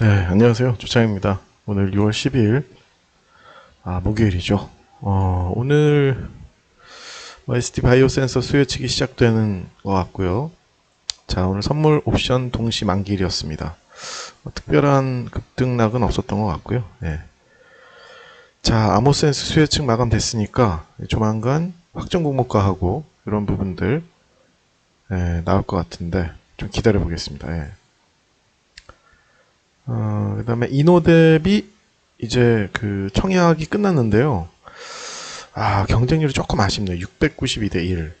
네, 안녕하세요. 조창입니다. 오늘 6월 12일, 아, 목요일이죠. 어, 오늘, 뭐 SD 바이오 센서 수요측이 시작되는 것 같고요. 자, 오늘 선물 옵션 동시 만기일이었습니다. 뭐 특별한 급등락은 없었던 것 같고요. 예. 자, 아모센스 수요측 마감됐으니까 조만간 확정 공모가하고 이런 부분들 예, 나올 것 같은데 좀 기다려 보겠습니다. 예. 어, 그 다음에 이노뎁이 이제 그 청약이 끝났는데요. 아, 경쟁률이 조금 아쉽네요. 692 대 1.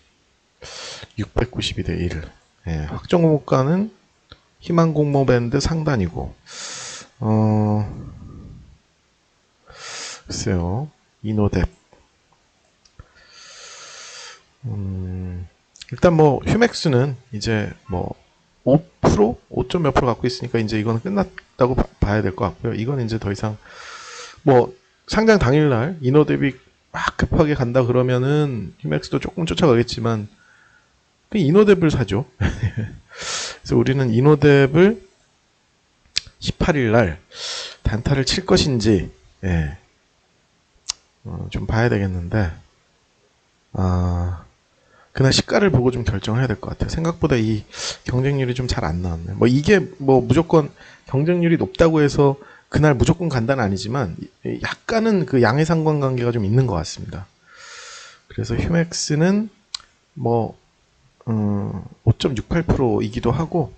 692 대 1. 예, 확정 공모가는 희망 공모 밴드 상단이고, 어, 글쎄요. 이노뎁. 음, 일단 뭐, 휴맥스는 이제 뭐, 5%? 5점 몇 프로 갖고 있으니까 이제 이거는 끝났다고 봐- 봐야 될 것 같고요. 이건 이제 더 이상 뭐 상장 당일날 인어 대비 막 급하게 간다 그러면은 휴맥스도 조금 쫓아가겠지만 그 이노뎁을 사죠. 그래서 우리는 이노뎁을 18일 날 단타를 칠 것인지 예. 어, 좀 봐야 되겠는데 아 그날 시가를 보고 좀 결정해야 될 것 같아요. 생각보다 이 경쟁률이 좀 잘 안 나왔네. 뭐 이게 뭐 무조건 경쟁률이 높다고 해서 그날 무조건 간다는 아니지만 이- 약간은 그 양의 상관관계가 좀 있는 것 같습니다. 그래서 휴맥스는 뭐 음, 5.68%이기도 하고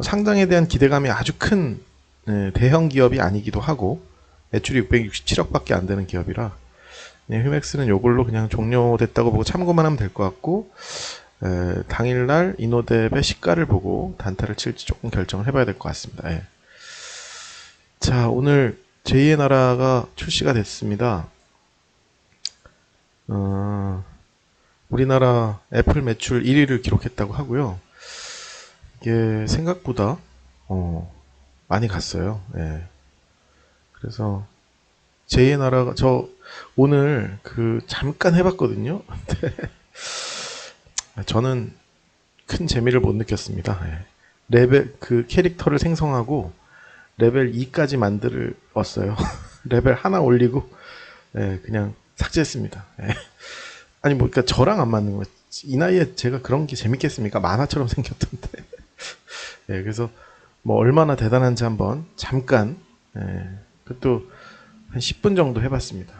상장에 대한 기대감이 아주 큰 네, 대형 기업이 아니기도 하고 매출이 667억밖에 안 되는 기업이라 네, 휴맥스는 요걸로 그냥 종료됐다고 보고 참고만 하면 될 것 같고 에, 당일날 이노뎁의 시가를 보고 단타를 칠지 조금 결정을 해봐야 될 것 같습니다. 예. 자 오늘 제2의 나라가 출시가 됐습니다. 어, 우리나라 애플 매출 1위를 기록했다고 하고요. 이게 생각보다 어, 많이 갔어요. 예. 그래서 제2의 나라가 저 오늘 그 잠깐 해봤거든요. 근데 저는 큰 재미를 못 느꼈습니다. 예. 레벨 그 캐릭터를 생성하고 레벨 2까지 만들었어요. 레벨 하나 올리고 예, 그냥 삭제했습니다. 예. 아니 뭐 그러니까 저랑 안 맞는 거예요. 이 나이에 제가 그런 게 재밌겠습니까? 만화처럼 생겼던데. 예, 그래서 뭐 얼마나 대단한지 한번 잠깐 예, 그것도 한 10분 정도 해봤습니다.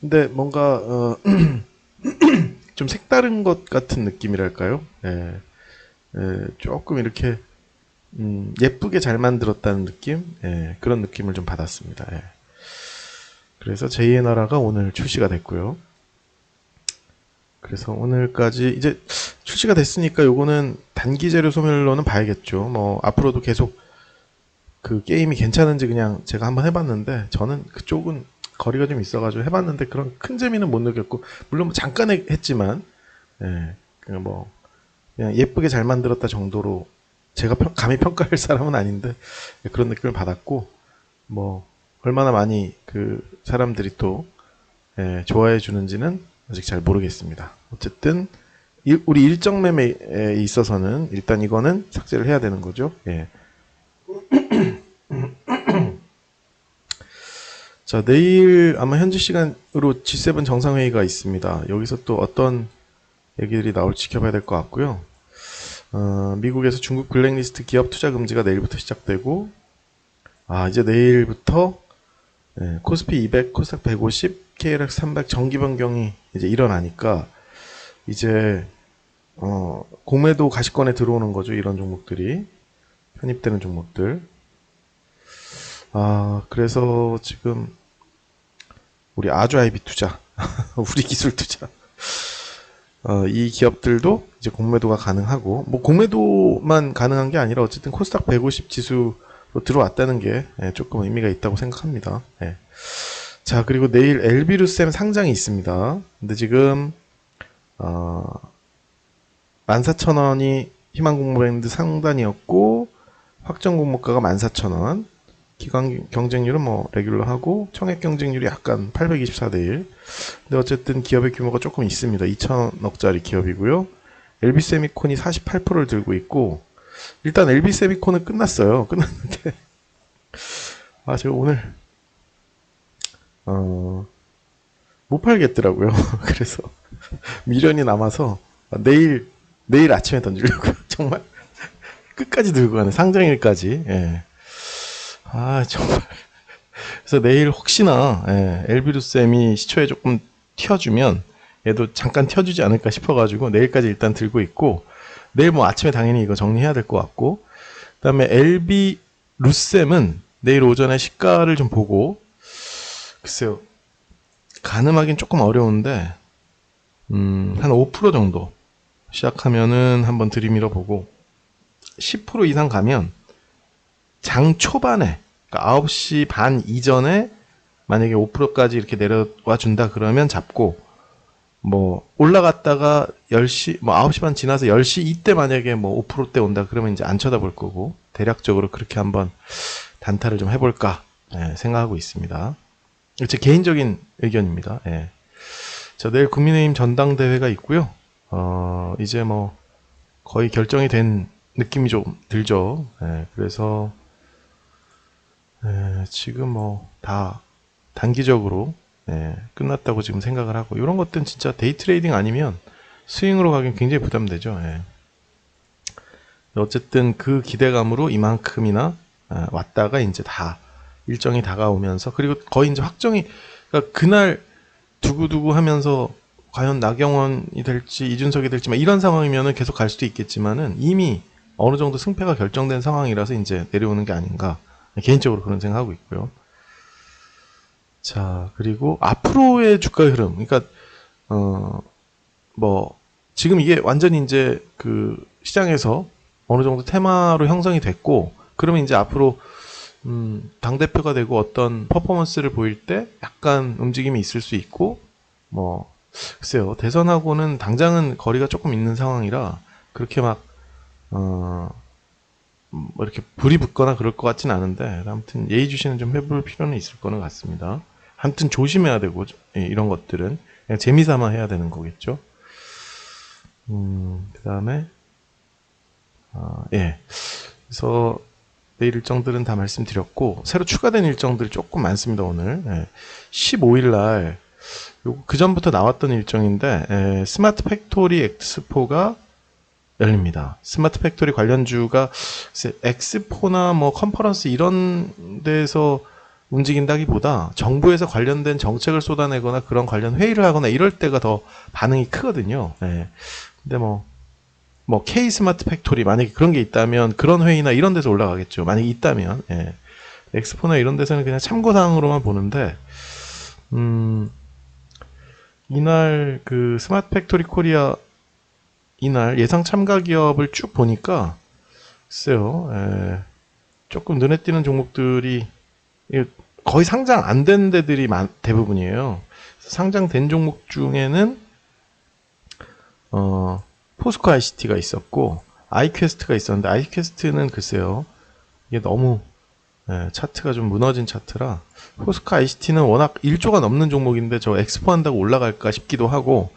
근데 뭔가 어, 좀 색다른 것 같은 느낌이랄까요? 예, 예, 조금 이렇게 음, 예쁘게 잘 만들었다는 느낌? 예, 그런 느낌을 좀 받았습니다. 예. 그래서 제2의 나라가 오늘 출시가 됐고요. 그래서 오늘까지 이제 출시가 됐으니까 요거는 단기 재료 소멸로는 봐야겠죠. 뭐 앞으로도 계속 그 게임이 괜찮은지 그냥 제가 한번 해봤는데 저는 그쪽은 거리가 좀 있어가지고 해봤는데 그런 큰 재미는 못 느꼈고 물론 뭐 잠깐 해- 했지만 예, 그냥 뭐 그냥 예쁘게 잘 만들었다 정도로 제가 평- 감히 평가할 사람은 아닌데 그런 느낌을 받았고 뭐 얼마나 많이 그 사람들이 또 예, 좋아해 주는지는 아직 잘 모르겠습니다. 어쨌든 일- 우리 일정 매매에 있어서는 일단 이거는 삭제를 해야 되는 거죠. 예. 자, 내일 아마 현지 시간으로 G7 정상회의가 있습니다. 여기서 또 어떤 얘기들이 나올지 지켜봐야 될 것 같고요. 어, 미국에서 중국 블랙리스트 기업 투자 금지가 내일부터 시작되고, 아, 이제 내일부터 예, 코스피 200, 코스닥 150, KLX 300 정기 변경이 이제 일어나니까 이제 어, 공매도 가시권에 들어오는 거죠. 이런 종목들이 편입되는 종목들. 아, 그래서 지금 우리 아주 아이비 투자, 우리 기술 투자, 어, 이 기업들도 이제 공매도가 가능하고, 뭐 공매도만 가능한 게 아니라 어쨌든 코스닥 150 지수로 들어왔다는 게 예, 조금 의미가 있다고 생각합니다. 예. 자, 그리고 내일 엘비루셈 상장이 있습니다. 근데 지금 어, 14,000원이 희망 공모밴드 상단이었고 확정 공모가가 14,000원. 기관 경쟁률은 뭐 레귤러하고 청액 경쟁률이 약간 824대 1. 근데 어쨌든 기업의 규모가 조금 있습니다. 2천억짜리 기업이고요. LB 세미콘이 48%를 들고 있고 일단 LB 세미콘은 끝났어요. 끝났는데 아, 제가 오늘, 어, 못 팔겠더라고요. 그래서 미련이 남아서 내일, 내일 아침에 던지려고요. 정말 끝까지 들고 가는 상장일까지. 예. 아, 정말. 그래서 내일 혹시나, 예, 엘비루 쌤이 시초에 조금 튀어주면 얘도 잠깐 튀어주지 않을까 싶어가지고 내일까지 일단 들고 있고, 내일 뭐 아침에 당연히 이거 정리해야 될 것 같고, 그 다음에 LB 루쌤은 내일 오전에 시가를 좀 보고, 글쎄요, 가늠하긴 조금 어려운데, 음, 한 5% 정도 시작하면은 한번 들이밀어 보고, 10% 이상 가면 장 초반에, 그러니까 9시 반 이전에 만약에 5%까지 이렇게 내려와 준다 그러면 잡고, 뭐 올라갔다가 10시 뭐 9시 반 지나서 10시 이때 만약에 뭐 5%대 온다 그러면 이제 안 쳐다볼 거고 대략적으로 그렇게 한번 단타를 좀 해볼까 예, 생각하고 있습니다. 제 개인적인 의견입니다. 예. 자 내일 국민의힘 전당대회가 있고요. 어 이제 뭐 거의 결정이 된 느낌이 좀 들죠. 예, 그래서 예, 지금 뭐 다 단기적으로 예, 끝났다고 지금 생각을 하고 이런 것들은 진짜 데이 트레이딩 아니면 스윙으로 가긴 굉장히 부담되죠. 예. 어쨌든 그 기대감으로 이만큼이나 아, 왔다가 이제 다 일정이 다가오면서 그리고 거의 이제 확정이 그러니까 그날 두고두고 하면서 과연 나경원이 될지 이준석이 될지 막 이런 상황이면은 계속 갈 수도 있겠지만은 이미 어느 정도 승패가 결정된 상황이라서 이제 내려오는 게 아닌가 개인적으로 그런 생각하고 있고요. 자, 그리고 앞으로의 주가 흐름. 그러니까 어 뭐 지금 이게 완전히 이제 그 시장에서 어느 정도 테마로 형성이 됐고 그러면 이제 앞으로 음, 당 대표가 되고 어떤 퍼포먼스를 보일 때 약간 움직임이 있을 수 있고 뭐 글쎄요 대선하고는 당장은 거리가 조금 있는 상황이라 그렇게 막 어, 뭐 이렇게 불이 붙거나 그럴 것 같진 않은데 아무튼 예의주시는 좀 해볼 필요는 있을 거는 같습니다. 아무튼 조심해야 되고 예, 이런 것들은 그냥 재미삼아 해야 되는 거겠죠. 음, 그 다음에 아, 예. 그래서 내일 일정들은 다 말씀드렸고 새로 추가된 일정들이 조금 많습니다 오늘. 예. 15일 날 그 전부터 나왔던 일정인데 예, 스마트 팩토리 엑스포가 열립니다. 스마트 팩토리 관련주가 엑스포나 뭐 컨퍼런스 이런 데서 움직인다기보다 정부에서 관련된 정책을 쏟아내거나 그런 관련 회의를 하거나 이럴 때가 더 반응이 크거든요. 예. 근데 뭐, 뭐 K 스마트 팩토리 만약에 그런 게 있다면 그런 회의나 이런 데서 올라가겠죠. 만약에 있다면 예. 엑스포나 이런 데서는 그냥 참고 사항으로만 보는데 음, 이날 그 스마트 팩토리 코리아 이날 예상 참가 기업을 쭉 보니까 글쎄요 에, 조금 눈에 띄는 종목들이 이 거의 상장 안 된 데들이 많- 대부분이에요. 상장된 종목 중에는 어, 포스코 ICT가 있었고 아이퀘스트가 있었는데 아이퀘스트는 글쎄요 이게 너무 예, 차트가 좀 무너진 차트라 포스코 ICT는 워낙 1조가 넘는 종목인데 저 엑스포 한다고 올라갈까 싶기도 하고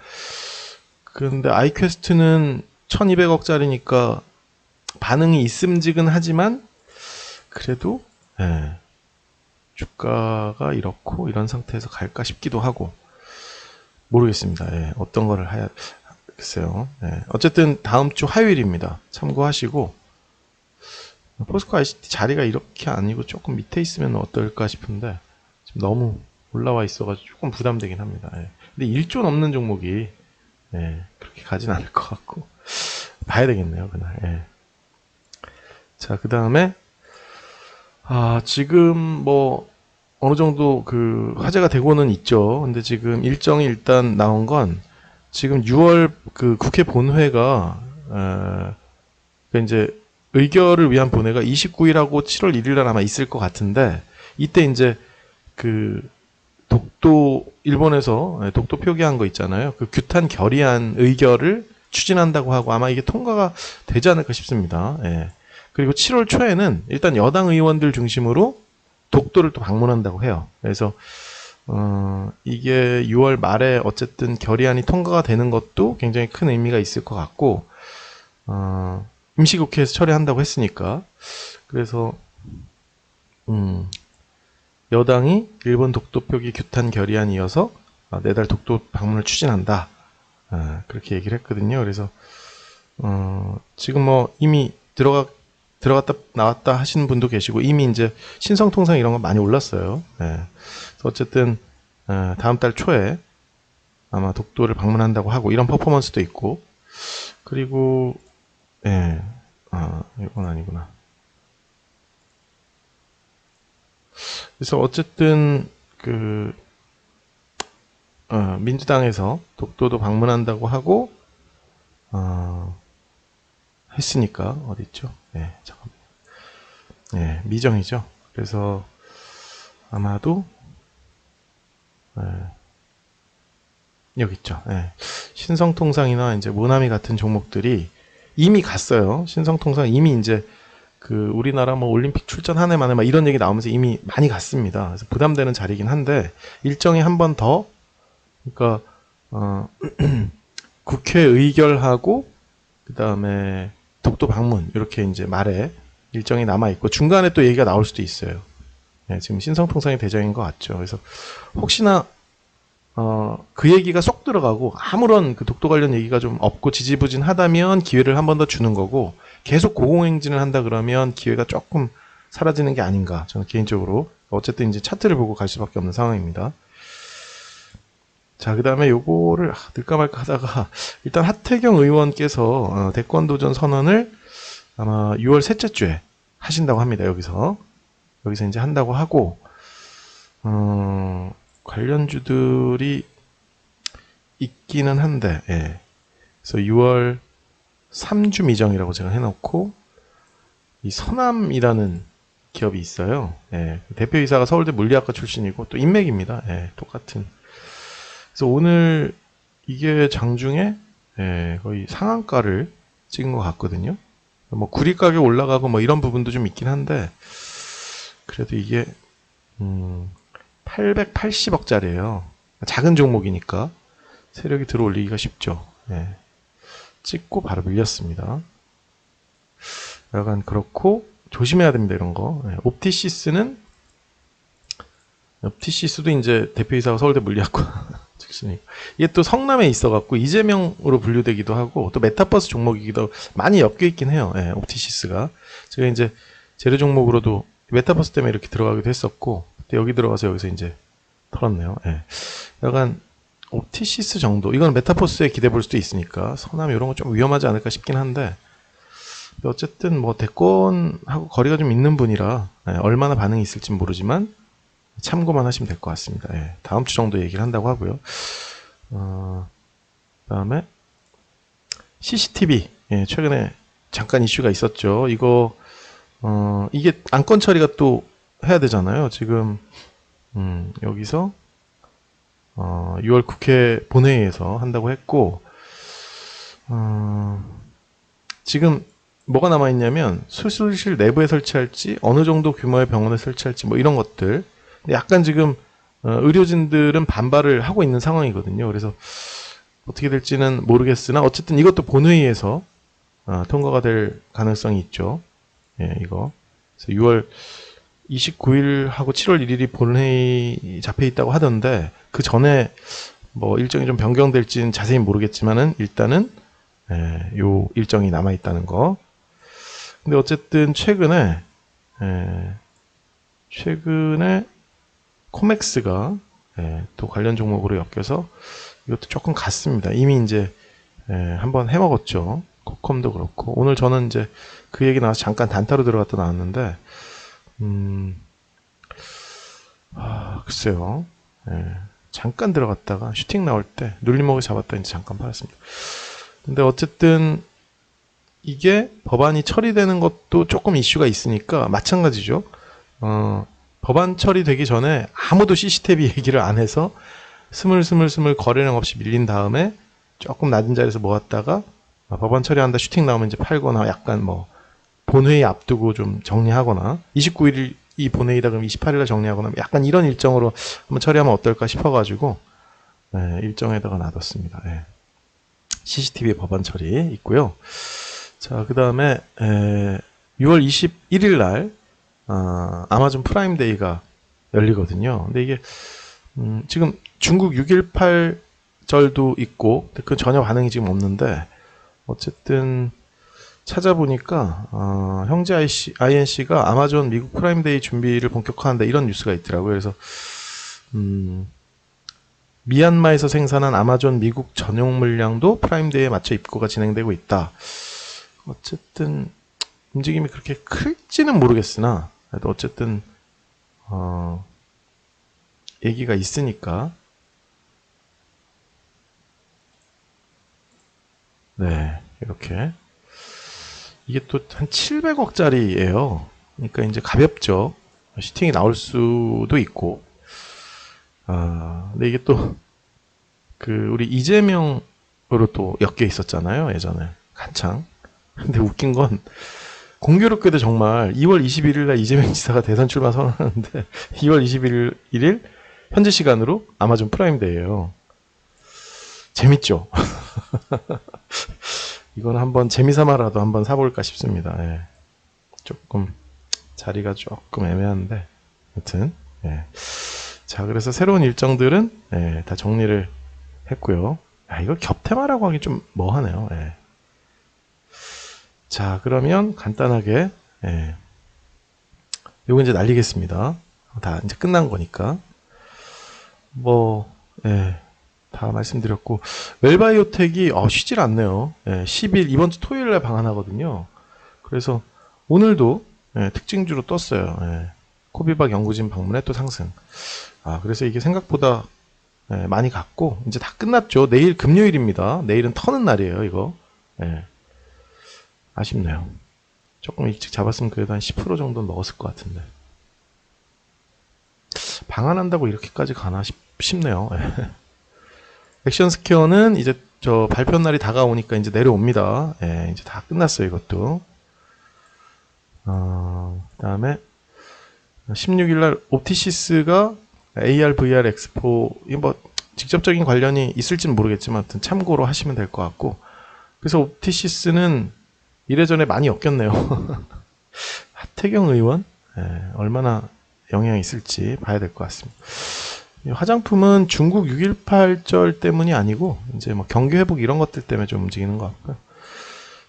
그런데 아이퀘스트는 1200억짜리니까 반응이 있음직은 하지만 그래도 예, 주가가 이렇고 이런 상태에서 갈까 싶기도 하고 모르겠습니다. 예, 어떤 거를 해야 글쎄요. 예, 어쨌든 다음 주 화요일입니다. 참고하시고 포스코 ICT 자리가 이렇게 아니고 조금 밑에 있으면 어떨까 싶은데 지금 너무 올라와 있어가지고 조금 부담되긴 합니다. 예. 근데 1조 넘는 종목이 예, 그렇게 가진 않을 것 같고 봐야 되겠네요 그날. 예. 자, 그 다음에 아 지금 뭐 어느 정도 그 화제가 되고는 있죠. 근데 지금 일정이 일단 나온 건 지금 6월 그 국회 본회가 어, 그 이제 의결을 위한 본회가 29일하고 7월 1일 날 아마 있을 것 같은데 이때 이제 그 독도 일본에서 예, 독도 표기한 거 있잖아요. 그 규탄 결의안 의결을 추진한다고 하고 아마 이게 통과가 되지 않을까 싶습니다. 예. 그리고 7월 초에는 일단 여당 의원들 중심으로 독도를 또 방문한다고 해요. 그래서 어, 이게 6월 말에 어쨌든 결의안이 통과가 되는 것도 굉장히 큰 의미가 있을 것 같고 어, 임시국회에서 처리한다고 했으니까 그래서 음, 여당이 일본 독도 표기 규탄 결의안 이어서 아, 내달 독도 방문을 추진한다. 아, 그렇게 얘기를 했거든요. 그래서 어, 지금 뭐 이미 들어가 들어갔다 나왔다 하시는 분도 계시고 이미 이제 신성통상 이런 거 많이 올랐어요. 예. 어쨌든 어, 다음 달 초에 아마 독도를 방문한다고 하고 이런 퍼포먼스도 있고 그리고 예. 아, 이건 아니구나. 그래서 어쨌든 그 어, 민주당에서 독도도 방문한다고 하고 어, 했으니까 있죠? 네, 잠깐만. 네, 미정이죠. 그래서 아마도 네, 여기 있죠. 네. 신성통상이나 이제 모나미 같은 종목들이 이미 갔어요. 신성통상 이미 이제 그 우리나라 뭐 올림픽 출전 한 해 만에 막 이런 얘기 나오면서 이미 많이 갔습니다. 그래서 부담되는 자리긴 한데 일정이 한 번 더 그러니까 어, 국회 의결하고 그 다음에 독도 방문 이렇게 이제 말에 일정이 남아 있고 중간에 또 얘기가 나올 수도 있어요. 네, 지금 신성통상의 대장인 것 같죠. 그래서 혹시나 어, 그 얘기가 쏙 들어가고 아무런 그 독도 관련 얘기가 좀 없고 지지부진하다면 기회를 한 번 더 주는 거고 계속 고공행진을 한다 그러면 기회가 조금 사라지는 게 아닌가 저는 개인적으로 어쨌든 이제 차트를 보고 갈 수밖에 없는 상황입니다. 자, 그 다음에 요거를 아, 늘까 말까 하다가 일단 하태경 의원께서 어, 대권 도전 선언을 아마 6월 셋째 주에 하신다고 합니다. 여기서 여기서 이제 한다고 하고 어, 관련주들이 있기는 한데 예. 그래서 6월 3주 미정이라고 제가 해놓고 이 서남이라는 기업이 있어요. 예. 대표이사가 서울대 물리학과 출신이고 또 인맥입니다. 예, 똑같은. 그래서 오늘 이게 장중에 예, 거의 상한가를 찍은 것 같거든요. 뭐 구리 가격 올라가고 뭐 이런 부분도 좀 있긴 한데 그래도 이게 음, 880억짜리예요. 작은 종목이니까 세력이 들어올리기가 쉽죠. 예. 찍고 바로 밀렸습니다. 약간 그렇고 조심해야 됩니다 이런 거. 예. 옵티시스는 옵티시스도 이제 대표이사가 서울대 물리학과 출신이 이게 또 성남에 있어갖고 이재명으로 분류되기도 하고 또 메타버스 종목이기도 하고 많이 엮여 있긴 해요. 예, 옵티시스가 제가 이제 재료 종목으로도 메타버스 때문에 이렇게 들어가기도 했었고 여기 들어가서 여기서 이제 털었네요. 예. 약간 옵티시스 정도 이건 메타버스에 기대 볼 수도 있으니까 성남 이런 거좀 위험하지 않을까 싶긴 한데 어쨌든 뭐 대권하고 거리가 좀 있는 분이라 예, 얼마나 반응이 있을지 모르지만 참고만 하시면 될 것 같습니다. 예, 다음 주 정도 얘기를 한다고 하고요. 어, 그다음에 CCTV 예, 최근에 잠깐 이슈가 있었죠. 이거 어, 이게 안건 처리가 또 해야 되잖아요. 지금 음, 여기서 어, 6월 국회 본회의에서 한다고 했고 어, 지금 뭐가 남아 있냐면 수술실 내부에 설치할지 어느 정도 규모의 병원에 설치할지 뭐 이런 것들 약간 지금 어, 의료진들은 반발을 하고 있는 상황이거든요. 그래서 어떻게 될지는 모르겠으나 어쨌든 이것도 본회의에서 어, 통과가 될 가능성이 있죠. 예, 이거. 그래서 6월 29일하고 7월 1일이 본회의 잡혀 있다고 하던데 그 전에 뭐 일정이 좀 변경될지는 자세히 모르겠지만은 일단은 예, 요 일정이 남아 있다는 거. 근데 어쨌든 최근에 예, 최근에 코맥스가 예, 또 관련 종목으로 엮여서 이것도 조금 같습니다. 이미 이제 예, 한번 해먹었죠. 코컴도 그렇고 오늘 저는 이제 그 얘기 나와서 잠깐 단타로 들어갔다 나왔는데 음, 아, 글쎄요. 예, 잠깐 들어갔다가 슈팅 나올 때 눌림목을 잡았다 이제 잠깐 팔았습니다. 근데 어쨌든 이게 법안이 처리되는 것도 조금 이슈가 있으니까 마찬가지죠. 어, 법안 처리되기 전에 아무도 CCTV 얘기를 안 해서 스물스물스물 거래량 없이 밀린 다음에 조금 낮은 자리에서 모았다가 아, 법안 처리한다 슈팅 나오면 이제 팔거나 약간 뭐 본회의 앞두고 좀 정리하거나 29일 이 본회의다 그럼 28일에 정리하거나 약간 이런 일정으로 한번 처리하면 어떨까 싶어가지고 네, 일정에다가 놔뒀습니다. 네. CCTV 법안 처리 있고요. 자, 그 다음에 6월 21일 날 어, 아마존 프라임 데이가 열리거든요. 근데 이게 음, 지금 중국 6.18 절도 있고 근데 그 전혀 반응이 지금 없는데 어쨌든 찾아보니까 어, 형제 IC, INC가 아마존 미국 프라임데이 준비를 본격화한다 이런 뉴스가 있더라고요. 그래서 음, 미얀마에서 생산한 아마존 미국 전용 물량도 프라임데이에 맞춰 입고가 진행되고 있다. 어쨌든 움직임이 그렇게 클지는 모르겠으나 그래도 어쨌든 어, 얘기가 있으니까 네 이렇게 이게 또 한 700억짜리예요. 그러니까 이제 가볍죠. 시팅이 나올 수도 있고 아 근데 이게 또 그 우리 이재명으로 또 엮여 있었잖아요 예전에 한창 근데 웃긴 건 공교롭게도 정말 2월 21일 날 이재명 지사가 대선 출마 선언하는데 2월 21일 일 현재 시간으로 아마존 프라임 데이예요. 재밌죠? 이건 한번 재미삼아라도 한번 사볼까 싶습니다. 예. 조금 자리가 조금 애매한데 아무튼 예. 자 그래서 새로운 일정들은 예, 다 정리를 했고요. 아, 이거 겹테마라고 하기 좀 뭐하네요. 예. 자, 그러면 간단하게, 예. 요거 이제 날리겠습니다. 다 이제 끝난 거니까. 뭐, 예. 다 말씀드렸고, 웰바이오텍이, 어, 쉬질 않네요. 예, 10일, 이번 주 토요일 날 방한하거든요. 그래서 오늘도, 예, 특징주로 떴어요. 예. 코비박 연구진 방문에 또 상승. 아, 그래서 이게 생각보다, 예, 많이 갔고, 이제 다 끝났죠. 내일 금요일입니다. 내일은 터는 날이에요, 이거. 예. 아쉽네요. 조금 일찍 잡았으면 그래도 한 10% 정도는 먹었을 것 같은데. 방한한다고 이렇게까지 가나 싶, 싶네요. 예. 액션 스퀘어는 이제 저 발표 날이 다가오니까 이제 내려옵니다. 예, 이제 다 끝났어요, 이것도. 어, 그 다음에 16일 날 옵티시스가 AR, VR 엑스포, 이뭐 직접적인 관련이 있을지는 모르겠지만, 참고로 하시면 될 것 같고, 그래서 옵티시스는 이래저래 많이 엮였네요. 하태경 의원 예, 얼마나 영향이 있을지 봐야 될 것 같습니다. 이 화장품은 중국 6.18절 때문이 아니고 이제 뭐 경기 회복 이런 것들 때문에 좀 움직이는 것 같고요.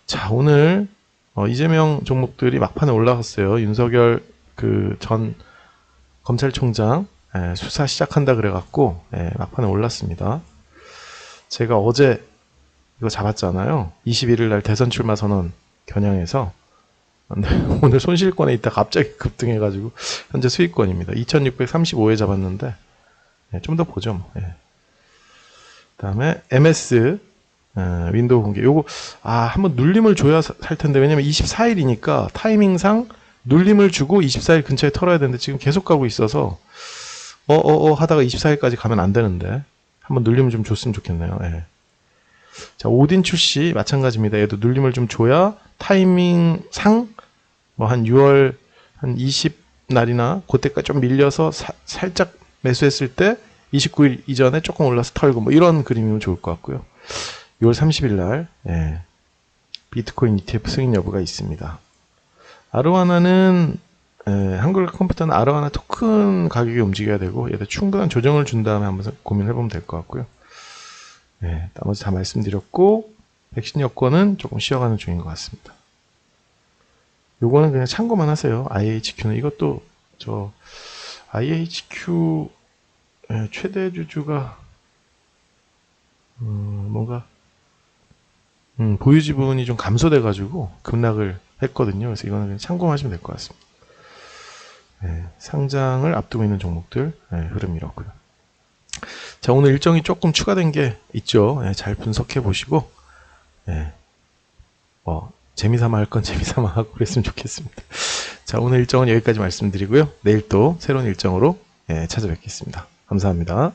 자 오늘 어, 이재명 종목들이 막판에 올라갔어요. 윤석열 그 전 검찰총장 예, 수사 시작한다 그래갖고 예, 막판에 올랐습니다. 제가 어제 이거 잡았잖아요. 21일 날 대선 출마 선언 겨냥해서 오늘 손실권에 있다 갑자기 급등해가지고 현재 수익권입니다. 2,635에 잡았는데 네, 좀 더 보죠. 뭐. 예. 그다음에 MS 어, 윈도우 공개. 요거 아 한번 눌림을 줘야 사- 살 텐데 왜냐면 24일이니까 타이밍상 눌림을 주고 24일 근처에 털어야 되는데 지금 계속 가고 있어서 어어 어 하다가 24일까지 가면 안 되는데 한번 눌림을 좀 줬으면 좋겠네요. 예. 자, 오딘 출시 마찬가지입니다. 얘도 눌림을 좀 줘야 타이밍상 뭐 한 6월 한 20 날이나 그때까지 좀 밀려서 사- 살짝 매수했을 때 29일 이전에 조금 올라서 털고 뭐 이런 그림이면 좋을 것 같고요. 6월 30일 날 예, 비트코인 ETF 승인 여부가 있습니다. 아르와나는 예, 한글 컴퓨터는 아르와나 토큰 가격이 움직여야 되고 얘도 충분한 조정을 준 다음에 한번 고민해 보면 될 것 같고요. 네, 나머지 다 말씀드렸고 백신 여권은 조금 쉬어가는 중인 것 같습니다. 요거는 그냥 참고만 하세요. IHQ는 이것도 저 IHQ 예, 최대 주주가 음, 뭔가 음, 보유 지분이 좀 감소돼 가지고 급락을 했거든요. 그래서 이거는 참고하시면 될 것 같습니다. 예, 상장을 앞두고 있는 종목들 예, 흐름 이렇고요. 자, 오늘 일정이 조금 추가된 게 있죠. 예, 잘 분석해 보시고, 예, 뭐, 재미삼아 할 건 재미삼아 하고 그랬으면 좋겠습니다. 자, 오늘 일정은 여기까지 말씀드리고요. 내일 또 새로운 일정으로 예, 찾아뵙겠습니다. 감사합니다.